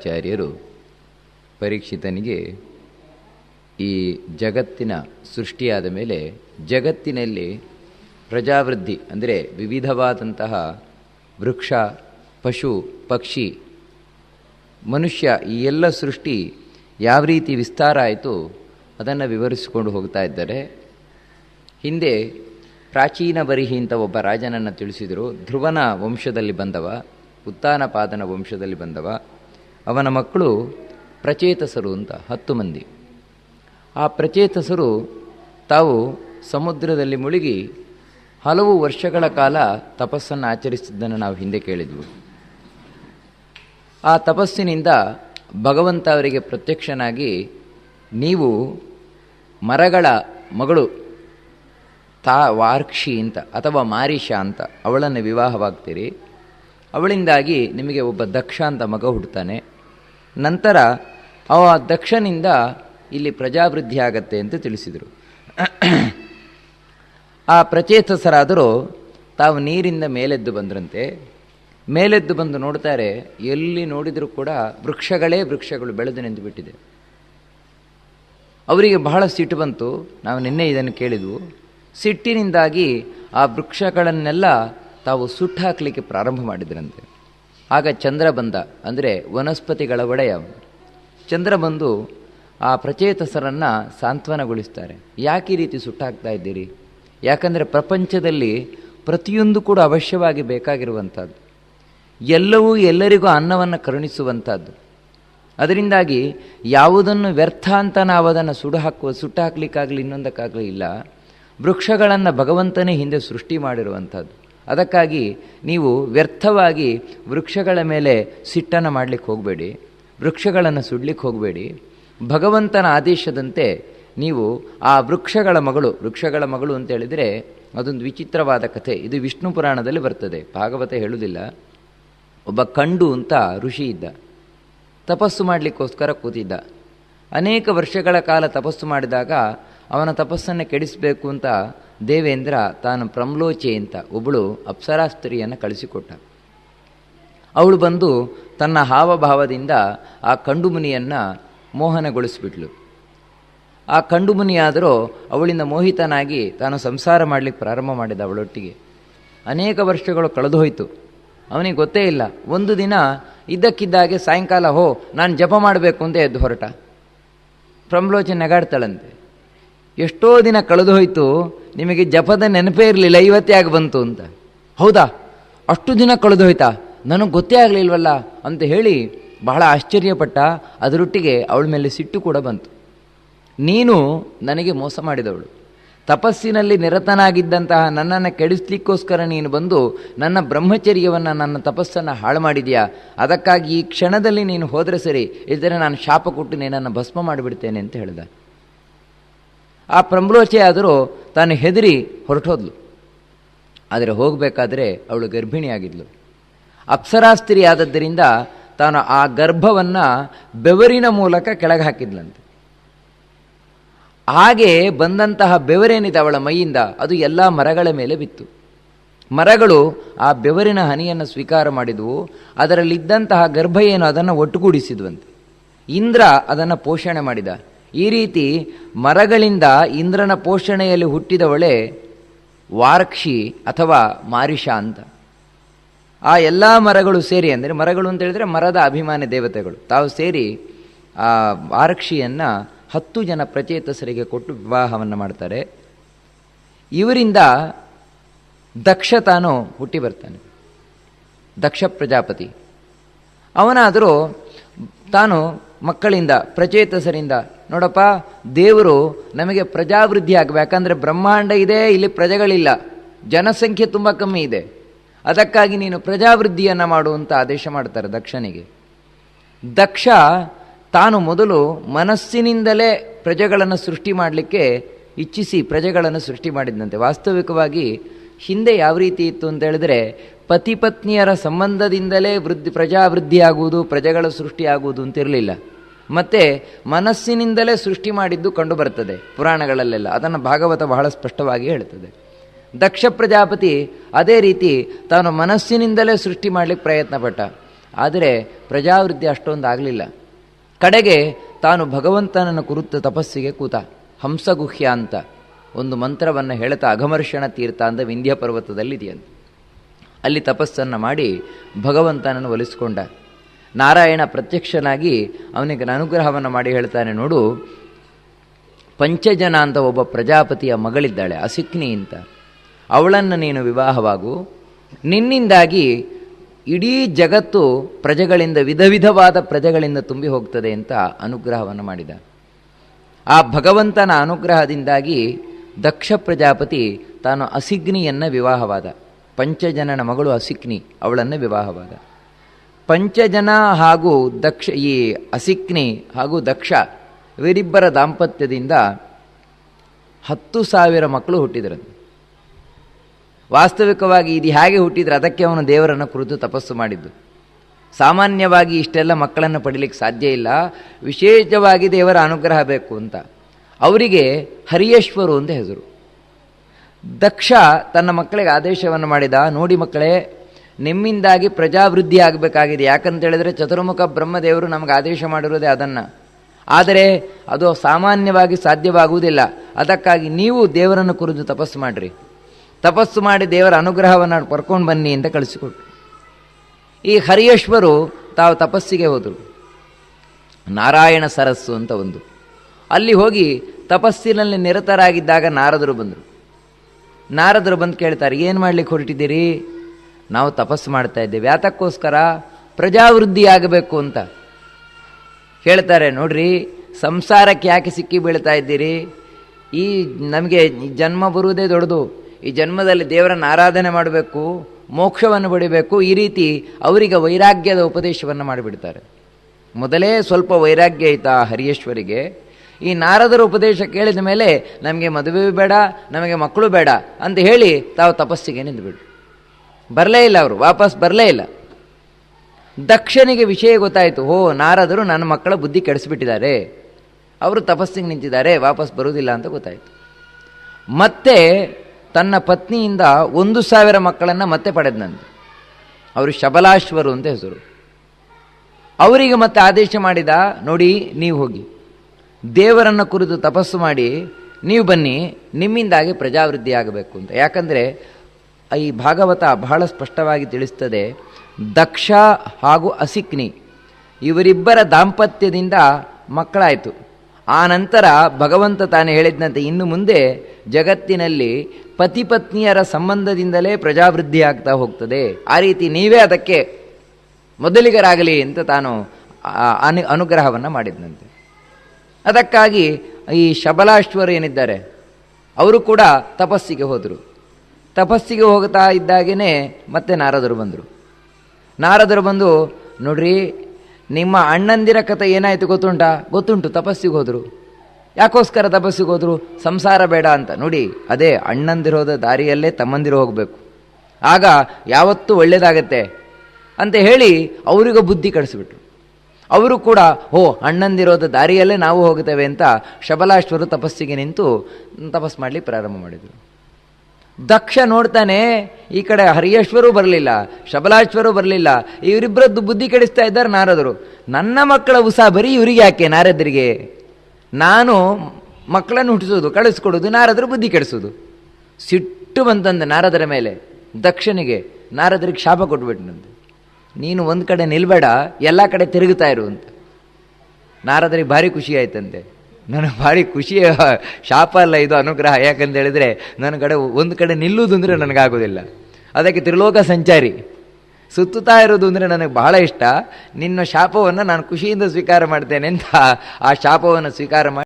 ಶುಕಾಚಾರ್ಯರು ಪರೀಕ್ಷಿತನಿಗೆ ಈ ಜಗತ್ತಿನ ಸೃಷ್ಟಿಯಾದ ಮೇಲೆ ಜಗತ್ತಿನಲ್ಲಿ ಪ್ರಜಾವೃದ್ಧಿ, ಅಂದರೆ ವಿವಿಧವಾದಂತಹ ವೃಕ್ಷ, ಪಶು, ಪಕ್ಷಿ, ಮನುಷ್ಯ ಈ ಎಲ್ಲ ಸೃಷ್ಟಿ ಯಾವ ರೀತಿ ವಿಸ್ತಾರ ಆಯಿತು ಅದನ್ನು ವಿವರಿಸಿಕೊಂಡು ಹೋಗ್ತಾ ಇದ್ದಾರೆ. ಹಿಂದೆ ಪ್ರಾಚೀನ ಬರಿಹಿ ಅಂತ ಒಬ್ಬ ರಾಜನನ್ನು ತಿಳಿಸಿದರು. ಧ್ರುವನ ವಂಶದಲ್ಲಿ ಬಂದವ, ಉತ್ತಾನಪಾದನ ವಂಶದಲ್ಲಿ ಬಂದವ. ಅವನ ಮಕ್ಕಳು ಪ್ರಚೇತಸರು ಅಂತ, ಹತ್ತು ಮಂದಿ. ಆ ಪ್ರಚೇತಸರು ತಾವು ಸಮುದ್ರದಲ್ಲಿ ಮುಳುಗಿ ಹಲವು ವರ್ಷಗಳ ಕಾಲ ತಪಸ್ಸನ್ನು ಆಚರಿಸಿದ್ದನ್ನು ನಾವು ಹಿಂದೆ ಕೇಳಿದ್ವು. ಆ ತಪಸ್ಸಿನಿಂದ ಭಗವಂತ ಅವರಿಗೆ ಪ್ರತ್ಯಕ್ಷನಾಗಿ, ನೀವು ಮರಗಳ ಮಗಳು, ತಾ ವಾರ್ಕ್ಷಿ ಅಂತ ಅಥವಾ ಮಾರಿಷ ಅಂತ ಅವಳನ್ನು ವಿವಾಹವಾಗ್ತೀರಿ. ಅವಳಿಂದಾಗಿ ನಿಮಗೆ ಒಬ್ಬ ದಕ್ಷ ಅಂತ ಮಗ ಹುಡ್ತಾನೆ. ನಂತರ ಅವ ದಕ್ಷನಿಂದ ಇಲ್ಲಿ ಪ್ರಜಾವೃದ್ಧಿ ಆಗತ್ತೆ ಅಂತ ತಿಳಿಸಿದರು. ಆ ಪ್ರಚೇತಸರಾದರೂ, ತಾವು ನೀರಿಂದ ಮೇಲೆದ್ದು ಬಂದ್ರಂತೆ. ಮೇಲೆದ್ದು ಬಂದು ನೋಡ್ತಾರೆ, ಎಲ್ಲಿ ನೋಡಿದರೂ ಕೂಡ ವೃಕ್ಷಗಳೇ ವೃಕ್ಷಗಳು ಬೆಳೆದು ನಿಂತು ಬಿಟ್ಟಿದೆ. ಅವರಿಗೆ ಬಹಳ ಸಿಟ್ಟು ಬಂತು, ನಾವು ನಿನ್ನೆ ಇದನ್ನು ಕೇಳಿದ್ವು. ಸಿಟ್ಟಿನಿಂದಾಗಿ ಆ ವೃಕ್ಷಗಳನ್ನೆಲ್ಲ ತಾವು ಸುಟ್ಟು ಹಾಕಲಿಕ್ಕೆ ಪ್ರಾರಂಭ ಮಾಡಿದ್ರಂತೆ. ಆಗ ಚಂದ್ರ ಬಂದ, ಅಂದರೆ ವನಸ್ಪತಿಗಳ ಒಡೆಯ. ಚಂದ್ರ ಬಂದು ಆ ಪ್ರಚೇತಸರನ್ನು ಸಾಂತ್ವನಗೊಳಿಸ್ತಾರೆ. ಯಾಕೆ ಈ ರೀತಿ ಸುಟ್ಟಾಕ್ತಾ ಇದ್ದೀರಿ? ಯಾಕಂದರೆ ಪ್ರಪಂಚದಲ್ಲಿ ಪ್ರತಿಯೊಂದು ಕೂಡ ಅವಶ್ಯವಾಗಿ ಬೇಕಾಗಿರುವಂಥದ್ದು. ಎಲ್ಲವೂ ಎಲ್ಲರಿಗೂ ಅನ್ನವನ್ನು ಕರುಣಿಸುವಂಥದ್ದು. ಅದರಿಂದಾಗಿ ಯಾವುದನ್ನು ವ್ಯರ್ಥ ಅಂತ ನಾವು ಅದನ್ನು ಸುಡು ಹಾಕುವ ಸುಟ್ಟು ಹಾಕ್ಲಿಕ್ಕಾಗಲಿ ಇನ್ನೊಂದಕ್ಕಾಗಲಿ ಇಲ್ಲ, ವೃಕ್ಷಗಳನ್ನು ಭಗವಂತನೇ ಹಿಂದೆ ಸೃಷ್ಟಿ ಮಾಡಿರುವಂಥದ್ದು. ಅದಕ್ಕಾಗಿ ನೀವು ವ್ಯರ್ಥವಾಗಿ ವೃಕ್ಷಗಳ ಮೇಲೆ ಸಿಟ್ಟನ್ನು ಮಾಡಲಿಕ್ಕೆ ಹೋಗಬೇಡಿ, ವೃಕ್ಷಗಳನ್ನು ಸುಡ್ಲಿಕ್ಕೆ ಹೋಗಬೇಡಿ. ಭಗವಂತನ ಆದೇಶದಂತೆ ನೀವು ಆ ವೃಕ್ಷಗಳ ಮಗಳು ವೃಕ್ಷಗಳ ಮಗಳು ಅಂತ ಹೇಳಿದರೆ ಅದೊಂದು ವಿಚಿತ್ರವಾದ ಕಥೆ. ಇದು ವಿಷ್ಣು ಪುರಾಣದಲ್ಲಿ ಬರ್ತದೆ. ಭಾಗವತ ಹೇಳುವುದಿಲ್ಲ. ಒಬ್ಬ ಕಂಡು ಅಂತ ಋಷಿ ಇದ್ದ. ತಪಸ್ಸು ಮಾಡಲಿಕ್ಕೋಸ್ಕರ ಕೂತಿದ್ದ. ಅನೇಕ ವರ್ಷಗಳ ಕಾಲ ತಪಸ್ಸು ಮಾಡಿದಾಗ ಅವನ ತಪಸ್ಸನ್ನು ಕೆಡಿಸಬೇಕು ಅಂತ ದೇವೇಂದ್ರ ತಾನು ಪ್ರಮ್ಲೋಚೆ ಅಂತ ಒಬ್ಬಳು ಅಪ್ಸರಾಸ್ತ್ರೀಯನ್ನು ಕಳಿಸಿಕೊಟ್ಟ. ಅವಳು ಬಂದು ತನ್ನ ಹಾವಭಾವದಿಂದ ಆ ಕಂಡುಮುನಿಯನ್ನು ಮೋಹನಗೊಳಿಸಿಬಿಟ್ಲು. ಆ ಕಂಡುಮುನಿಯಾದರೂ ಅವಳಿಂದ ಮೋಹಿತನಾಗಿ ತಾನು ಸಂಸಾರ ಮಾಡಲಿಕ್ಕೆ ಪ್ರಾರಂಭ ಮಾಡಿದ ಅವಳೊಟ್ಟಿಗೆ. ಅನೇಕ ವರ್ಷಗಳು ಕಳೆದು ಹೋಯಿತು ಅವನಿಗೆ ಗೊತ್ತೇ ಇಲ್ಲ. ಒಂದು ದಿನ ಇದ್ದಕ್ಕಿದ್ದಾಗೆ ಸಾಯಂಕಾಲ ಹೋ, ನಾನು ಜಪ ಮಾಡಬೇಕು ಅಂತ ಎದ್ದು ಹೊರಟ. ಪ್ರಮ್ಲೋಚನೆ ನಗಾಡ್ತಾಳಂತೆ. ಎಷ್ಟೋ ದಿನ ಕಳೆದು ಹೋಯಿತು, ನಿಮಗೆ ಜಪದ ನೆನಪೇ ಇರಲಿಲ್ಲ ಇವತ್ತೇ ಆಗಿ ಬಂತು ಅಂತ. ಹೌದಾ? ಅಷ್ಟು ದಿನ ಕಳೆದು ಹೋಯ್ತಾ? ನನಗೆ ಗೊತ್ತೇ ಆಗಲಿಲ್ವಲ್ಲ ಅಂತ ಹೇಳಿ ಬಹಳ ಆಶ್ಚರ್ಯಪಟ್ಟ, ಅದರೊಟ್ಟಿಗೆ ಅವಳ ಮೇಲೆ ಸಿಟ್ಟು ಕೂಡ ಬಂತು. ನೀನು ನನಗೆ ಮೋಸ ಮಾಡಿದವಳು. ತಪಸ್ಸಿನಲ್ಲಿ ನಿರತನಾಗಿದ್ದಂತಹ ನನ್ನನ್ನು ಕೆಡಿಸ್ಲಿಕ್ಕೋಸ್ಕರ ನೀನು ಬಂದು ನನ್ನ ಬ್ರಹ್ಮಚರ್ಯವನ್ನು ನನ್ನ ತಪಸ್ಸನ್ನು ಹಾಳು ಮಾಡಿದೆಯಾ ಅದಕ್ಕಾಗಿ ಈ ಕ್ಷಣದಲ್ಲಿ ನೀನು ಹೋದರೆ ಸರಿ ಇದ್ದರೆ ನಾನು ಶಾಪ ಕೊಟ್ಟು ನಿನ್ನನ್ನು ಭಸ್ಮ ಮಾಡಿಬಿಡ್ತೇನೆ ಅಂತ ಹೇಳಿದ. ಆ ಪ್ರಮ್ರೋಚೆ ಆದರೂ ತಾನು ಹೆದರಿ ಹೊರಟೋದ್ಲು. ಆದರೆ ಹೋಗಬೇಕಾದ್ರೆ ಅವಳು ಗರ್ಭಿಣಿಯಾಗಿದ್ಲು. ಅಪ್ಸರಾಸ್ತ್ರಿ ಆದದ್ದರಿಂದ ತಾನು ಆ ಗರ್ಭವನ್ನು ಬೆವರಿನ ಮೂಲಕ ಕೆಳಗೆ ಹಾಕಿದ್ಲಂತೆ. ಹಾಗೆ ಬಂದಂತಹ ಬೆವರೇನಿದೆ ಅವಳ ಮೈಯಿಂದ, ಅದು ಎಲ್ಲ ಮರಗಳ ಮೇಲೆ ಬಿತ್ತು. ಮರಗಳು ಆ ಬೆವರಿನ ಹನಿಯನ್ನು ಸ್ವೀಕಾರ ಮಾಡಿದವು, ಅದರಲ್ಲಿದ್ದಂತಹ ಗರ್ಭ ಏನು ಅದನ್ನು ಒಟ್ಟುಗೂಡಿಸಿದ್ವಂತೆ. ಇಂದ್ರ ಅದನ್ನು ಪೋಷಣೆ ಮಾಡಿದ. ಈ ರೀತಿ ಮರಗಳಿಂದ ಇಂದ್ರನ ಪೋಷಣೆಯಲ್ಲಿ ಹುಟ್ಟಿದವಳೆ ವಾರಕ್ಷಿ ಅಥವಾ ಮಾರಿಷ ಅಂತ. ಆ ಎಲ್ಲ ಮರಗಳು ಸೇರಿ ಅಂದರೆ ಮರಗಳು ಅಂತ ಹೇಳಿದ್ರೆ ಮರದ ಅಭಿಮಾನಿ ದೇವತೆಗಳು, ತಾವು ಸೇರಿ ಆ ವಾರ್ಕ್ಷಿಯನ್ನು ಹತ್ತು ಜನ ಪ್ರಚೇತಸರಿಗೆ ಕೊಟ್ಟು ವಿವಾಹವನ್ನು ಮಾಡ್ತಾರೆ. ಇವರಿಂದ ದಕ್ಷತಾನು ಹುಟ್ಟಿ ಬರ್ತಾನೆ. ದಕ್ಷ ಪ್ರಜಾಪತಿ. ಅವನಾದರೂ ತಾನು ಮಕ್ಕಳಿಂದ, ಪ್ರಚೇತಸರಿಂದ, ನೋಡಪ್ಪ, ದೇವರು ನಮಗೆ ಪ್ರಜಾವೃದ್ಧಿ ಆಗಬೇಕು, ಯಾಕಂದರೆ ಬ್ರಹ್ಮಾಂಡ ಇದೆ, ಇಲ್ಲಿ ಪ್ರಜೆಗಳಿಲ್ಲ. ಜನಸಂಖ್ಯೆ ತುಂಬ ಕಮ್ಮಿ ಇದೆ. ಅದಕ್ಕಾಗಿ ನೀನು ಪ್ರಜಾವೃದ್ಧಿಯನ್ನು ಮಾಡುವಂತ ಆದೇಶ ಮಾಡ್ತಾರೆ ದಕ್ಷನಿಗೆ. ದಕ್ಷ ತಾನು ಮೊದಲು ಮನಸ್ಸಿನಿಂದಲೇ ಪ್ರಜೆಗಳನ್ನು ಸೃಷ್ಟಿ ಮಾಡಲಿಕ್ಕೆ ಇಚ್ಛಿಸಿ ಪ್ರಜೆಗಳನ್ನು ಸೃಷ್ಟಿ ಮಾಡಿದ್ದಂತೆ ವಾಸ್ತವಿಕವಾಗಿ ಹಿಂದೆ ಯಾವ ರೀತಿ ಇತ್ತು ಅಂತ ಹೇಳಿದ್ರೆ, ಪತಿ ಪತ್ನಿಯರ ಸಂಬಂಧದಿಂದಲೇ ವೃದ್ಧಿ, ಪ್ರಜಾವೃದ್ಧಿಯಾಗುವುದು, ಪ್ರಜೆಗಳ ಸೃಷ್ಟಿಯಾಗುವುದು ಅಂತಿರಲಿಲ್ಲ ಮತ್ತು ಮನಸ್ಸಿನಿಂದಲೇ ಸೃಷ್ಟಿ ಮಾಡಿದ್ದು ಕಂಡುಬರ್ತದೆ ಪುರಾಣಗಳಲ್ಲೆಲ್ಲ. ಅದನ್ನು ಭಾಗವತ ಬಹಳ ಸ್ಪಷ್ಟವಾಗಿ ಹೇಳ್ತದೆ. ದಕ್ಷ ಪ್ರಜಾಪತಿ ಅದೇ ರೀತಿ ತಾನು ಮನಸ್ಸಿನಿಂದಲೇ ಸೃಷ್ಟಿ ಮಾಡಲಿಕ್ಕೆ ಪ್ರಯತ್ನ ಪಟ್ಟ ಆದರೆ ಪ್ರಜಾವೃದ್ಧಿ ಅಷ್ಟೊಂದು ಆಗಲಿಲ್ಲ. ಕಡೆಗೆ ತಾನು ಭಗವಂತನನ್ನು ಕುರುತ ತಪಸ್ಸಿಗೆ ಕೂತ, ಹಂಸಗುಹ್ಯ ಅಂತ ಒಂದು ಮಂತ್ರವನ್ನು ಹೇಳ್ತಾ ಅಘಮರ್ಷಣ ತೀರ್ಥ ಅಂತ ವಿಂಧ್ಯ ಪರ್ವತದಲ್ಲಿದೆಯಂತೆ. ಅಲ್ಲಿ ತಪಸ್ಸನ್ನು ಮಾಡಿ ಭಗವಂತನನ್ನು ಒಲಿಸ್ಕೊಂಡ. ನಾರಾಯಣ ಪ್ರತ್ಯಕ್ಷನಾಗಿ ಅವನಿಗೆ ಅನುಗ್ರಹವನ್ನು ಮಾಡಿ ಹೇಳ್ತಾನೆ, ನೋಡು, ಪಂಚಜನ ಅಂತ ಒಬ್ಬ ಪ್ರಜಾಪತಿಯ ಮಗಳಿದ್ದಾಳೆ, ಅಸಿಕ್ನಿ ಅಂತ. ಅವಳನ್ನು ನೀನು ವಿವಾಹವಾಗು. ನಿನ್ನಿಂದಾಗಿ ಇಡೀ ಜಗತ್ತು ಪ್ರಜೆಗಳಿಂದ ವಿಧ ವಿಧವಾದ ಪ್ರಜೆಗಳಿಂದ ತುಂಬಿ ಹೋಗ್ತದೆ ಅಂತ ಅನುಗ್ರಹವನ್ನು ಮಾಡಿದ. ಆ ಭಗವಂತನ ಅನುಗ್ರಹದಿಂದಾಗಿ ದಕ್ಷ ಪ್ರಜಾಪತಿ ತಾನು ಅಸಿಗ್ನಿಯನ್ನು ವಿವಾಹವಾದ. ಪಂಚಜನನ ಮಗಳು ಅಸಿಗ್ನಿ, ಅವಳನ್ನು ವಿವಾಹವಾದ. ಪಂಚಜನ ಹಾಗೂ ದಕ್ಷ, ಈ ಅಸಿಗ್ನಿ ಹಾಗೂ ದಕ್ಷ ಇವರಿಬ್ಬರ ದಾಂಪತ್ಯದಿಂದ ಹತ್ತು ಸಾವಿರ ಮಕ್ಕಳು ಹುಟ್ಟಿದ್ರಂತೆ. ವಾಸ್ತವಿಕವಾಗಿ ಇದು ಹೇಗೆ ಹುಟ್ಟಿದ್ರೆ ಅದಕ್ಕೆ ಅವನು ದೇವರನ್ನು ಕುರಿತು ತಪಸ್ಸು ಮಾಡಿದ್ದು. ಸಾಮಾನ್ಯವಾಗಿ ಇಷ್ಟೆಲ್ಲ ಮಕ್ಕಳನ್ನು ಪಡೀಲಿಕ್ಕೆ ಸಾಧ್ಯ ಇಲ್ಲ. ವಿಶೇಷವಾಗಿ ದೇವರ ಅನುಗ್ರಹ ಬೇಕು ಅಂತ. ಅವರಿಗೆ ಹರಿಯೇಶ್ವರು ಅಂತ ಹೆಸರು. ದಕ್ಷ ತನ್ನ ಮಕ್ಕಳಿಗೆ ಆದೇಶವನ್ನು ಮಾಡಿದ, ನೋಡಿ ಮಕ್ಕಳೇ, ನಿಮ್ಮಿಂದಾಗಿ ಪ್ರಜಾವೃದ್ಧಿ ಆಗಬೇಕಾಗಿದೆ. ಯಾಕಂತ ಹೇಳಿದ್ರೆ ಚತುರ್ಮುಖ ಬ್ರಹ್ಮದೇವರು ನಮಗೆ ಆದೇಶ ಮಾಡಿರೋದೇ ಅದನ್ನು. ಆದರೆ ಅದು ಸಾಮಾನ್ಯವಾಗಿ ಸಾಧ್ಯವಾಗುವುದಿಲ್ಲ. ಅದಕ್ಕಾಗಿ ನೀವು ದೇವರನ್ನು ಕುರಿತು ತಪಸ್ಸು ಮಾಡಿರಿ. ತಪಸ್ಸು ಮಾಡಿ ದೇವರ ಅನುಗ್ರಹವನ್ನು ಪಡ್ಕೊಂಡು ಬನ್ನಿ ಅಂತ ಕಳಿಸಿಕೊಟ್ರು. ಈ ಹರಿಯೇಶ್ವರು ತಾವು ತಪಸ್ಸಿಗೆ ಹೋದರು. ನಾರಾಯಣ ಸರಸ್ಸು ಅಂತ ಒಂದು. ಅಲ್ಲಿ ಹೋಗಿ ತಪಸ್ಸಿನಲ್ಲಿ ನಿರತರಾಗಿದ್ದಾಗ ನಾರದರು ಬಂದರು. ನಾರದರು ಬಂದು ಕೇಳ್ತಾರೆ, ಏನು ಮಾಡ್ಲಿಕ್ಕೆ ಹೊರಟಿದ್ದೀರಿ? ನಾವು ತಪಸ್ಸು ಮಾಡ್ತಾ ಇದ್ದೇವೆ. ಯಾತಕ್ಕೋಸ್ಕರ ಪ್ರಜಾವೃದ್ಧಿ ಆಗಬೇಕು ಅಂತ. ಹೇಳ್ತಾರೆ ನೋಡ್ರಿ, ಸಂಸಾರಕ್ಕೆ ಯಾಕೆ ಸಿಕ್ಕಿ ಬೀಳ್ತಾ ಇದ್ದೀರಿ? ಈ ನಮಗೆ ಜನ್ಮ ಬರುವುದೇ ದೊಡ್ಡದು. ಈ ಜನ್ಮದಲ್ಲಿ ದೇವರನ್ನು ಆರಾಧನೆ ಮಾಡಬೇಕು, ಮೋಕ್ಷವನ್ನು ಪಡಿಬೇಕು, ಈ ರೀತಿ ಅವರಿಗೆ ವೈರಾಗ್ಯದ ಉಪದೇಶವನ್ನು ಮಾಡಿಬಿಡ್ತಾರೆ. ಮೊದಲೇ ಸ್ವಲ್ಪ ವೈರಾಗ್ಯ ಆಯ್ತಾ ಹರಿಯೇಶ್ವರಿಗೆ, ಈ ನಾರದರ ಉಪದೇಶ ಕೇಳಿದ ಮೇಲೆ ನಮಗೆ ಮದುವೆ ಬೇಡ, ನಮಗೆ ಮಕ್ಕಳು ಬೇಡ ಅಂತ ಹೇಳಿ ತಾವು ತಪಸ್ಸಿಗೆ ನಿಂತುಬಿಡಿ ಬರಲೇ ಇಲ್ಲ ಅವರು, ವಾಪಸ್ ಬರಲೇ ಇಲ್ಲ. ದಕ್ಷನಿಗೆ ವಿಷಯ ಗೊತ್ತಾಯಿತು ಓ ನಾರದರು ನನ್ನ ಮಕ್ಕಳ ಬುದ್ಧಿ ಕೆಡಿಸ್ಬಿಟ್ಟಿದ್ದಾರೆ. ಅವರು ತಪಸ್ಸಿಗೆ ನಿಂತಿದ್ದಾರೆ, ವಾಪಸ್ ಬರುವುದಿಲ್ಲ ಅಂತ ಗೊತ್ತಾಯಿತು. ಮತ್ತೆ ತನ್ನ ಪತ್ನಿಯಿಂದ ಒಂದು ಸಾವಿರ ಮಕ್ಕಳನ್ನು ಮತ್ತೆ ಪಡೆದನಂತೆ. ಅವರು ಶಬಲಾಶ್ವರು ಅಂತ ಹೆಸರು. ಅವರಿಗೆ ಮತ್ತೆ ಆದೇಶ ಮಾಡಿದ, ನೋಡಿ, ನೀವು ಹೋಗಿ. ದೇವರನ್ನು ಕುರಿತು ತಪಸ್ಸು ಮಾಡಿ, ನೀವು ಬನ್ನಿ, ನಿಮ್ಮಿಂದಾಗಿ ಪ್ರಜಾವೃದ್ಧಿ ಆಗಬೇಕು ಅಂತ. ಯಾಕಂದರೆ, ಈ ಭಾಗವತ ಬಹಳ ಸ್ಪಷ್ಟವಾಗಿ ತಿಳಿಸ್ತದೆ, ದಕ್ಷ ಹಾಗೂ ಅಸಿಕ್ನಿ, ಇವರಿಬ್ಬರ ದಾಂಪತ್ಯದಿಂದ ಮಕ್ಕಳಾಯಿತು. ಆ ನಂತರ ಭಗವಂತ ತಾನೇ ಹೇಳಿದಂತೆ ಇನ್ನು ಮುಂದೆ ಜಗತ್ತಿನಲ್ಲಿ ಪತಿಪತ್ನಿಯರ ಸಂಬಂಧದಿಂದಲೇ ಪ್ರಜಾವೃದ್ಧಿ ಆಗ್ತಾ ಹೋಗ್ತದೆ. ಆ ರೀತಿ ನೀವೇ ಅದಕ್ಕೆ ಮೊದಲಿಗರಾಗಲಿ ಅಂತ ತಾನು ಅನು ಅನುಗ್ರಹವನ್ನು ಮಾಡಿದ್ನಂತೆ. ಅದಕ್ಕಾಗಿ ಈ ಶಬಲಾಶ್ವರು ಏನಿದ್ದಾರೆ, ಅವರು ಕೂಡ ತಪಸ್ಸಿಗೆ ಹೋದರು. ತಪಸ್ಸಿಗೆ ಹೋಗ್ತಾ ಇದ್ದಾಗೇ ಮತ್ತೆ ನಾರದರು ಬಂದರು. ನಾರದರು ಬಂದು, ನೋಡ್ರಿ ನಿಮ್ಮ ಅಣ್ಣಂದಿರ ಕಥೆ ಏನಾಯಿತು ಗೊತ್ತುಂಟಾ? ಗೊತ್ತುಂಟು, ತಪಸ್ಸಿಗೆ ಹೋದರು. ಯಾಕೋಸ್ಕರ ತಪಸ್ಸಿಗೆ ಹೋದರು? ಸಂಸಾರ ಬೇಡ ಅಂತ. ನೋಡಿ, ಅದೇ ಅಣ್ಣಂದಿರೋದ ದಾರಿಯಲ್ಲೇ ತಮ್ಮಂದಿರು ಹೋಗಬೇಕು. ಆಗ ಯಾವತ್ತೂ ಒಳ್ಳೆಯದಾಗತ್ತೆ ಅಂತ ಹೇಳಿ ಅವರಿಗೂ ಬುದ್ಧಿ ಕಳಿಸ್ಬಿಟ್ರು. ಅವರು ಕೂಡ, ಓ, ಅಣ್ಣಂದಿರೋದ ದಾರಿಯಲ್ಲೇ ನಾವು ಹೋಗುತ್ತೇವೆ ಅಂತ ಶಬಲಾಶ್ವರು ತಪಸ್ಸಿಗೆ ನಿಂತು ತಪಸ್ ಮಾಡಲಿ ಪ್ರಾರಂಭ ಮಾಡಿದರು. ದಕ್ಷ ನೋಡ್ತಾನೆ, ಈ ಕಡೆ ಹರಿಯೇಶ್ವರು ಬರಲಿಲ್ಲ, ಶಬಲಾಶ್ವರು ಬರಲಿಲ್ಲ ಇವರಿಬ್ಬರದ್ದು ಬುದ್ಧಿ ಕೆಡಿಸ್ತಾ ಇದ್ದಾರೆ ನಾರದರು. ನನ್ನ ಮಕ್ಕಳ ಉಸಾ ಬರೀ ಇವರಿಗೆ ಯಾಕೆ ನಾರದರಿಗೆ? ನಾನು ಮಕ್ಕಳನ್ನು ಹುಟ್ಟಿಸೋದು ಕಳಿಸ್ಕೊಡೋದು ನಾರದರು ಬುದ್ಧಿ ಕೆಡಿಸೋದು ಸಿಟ್ಟು ಬಂತಂದೆ ನಾರದರ ಮೇಲೆ, ದಕ್ಷನಿಗೆ, ನಾರದರಿಗೆ ಶಾಪ ಕೊಟ್ಬಿಟ್ನಂತೆ. ನೀನು ಒಂದು ಕಡೆ ನಿಲ್ಬೇಡ, ಎಲ್ಲ ಕಡೆ ತಿರುಗುತ್ತಾ ಇರು ಅಂತ. ನಾರದರಿಗೆ ಭಾರಿ ಖುಷಿ ಆಯ್ತಂತೆ. ನನಗೆ ಭಾರಿ ಖುಷಿಯ ಶಾಪ ಅಲ್ಲ ಇದು ಅನುಗ್ರಹ. ಯಾಕಂತ ಹೇಳಿದರೆ ನನ್ನ ಕಡೆ ಒಂದು ಕಡೆ ನಿಲ್ಲುವುದು ಅಂದರೆ ನನಗಾಗೋದಿಲ್ಲ. ಅದಕ್ಕೆ ತ್ರಿಲೋಕ ಸಂಚಾರಿ. ಸುತ್ತುತ್ತಾ ಇರೋದು ಅಂದರೆ ನನಗೆ ಬಹಳ ಇಷ್ಟ. ನಿನ್ನ ಶಾಪವನ್ನು ನಾನು ಖುಷಿಯಿಂದ ಸ್ವೀಕಾರ ಮಾಡ್ತೇನೆ ಅಂತ ಆ ಶಾಪವನ್ನು ಸ್ವೀಕಾರ ಮಾಡಿ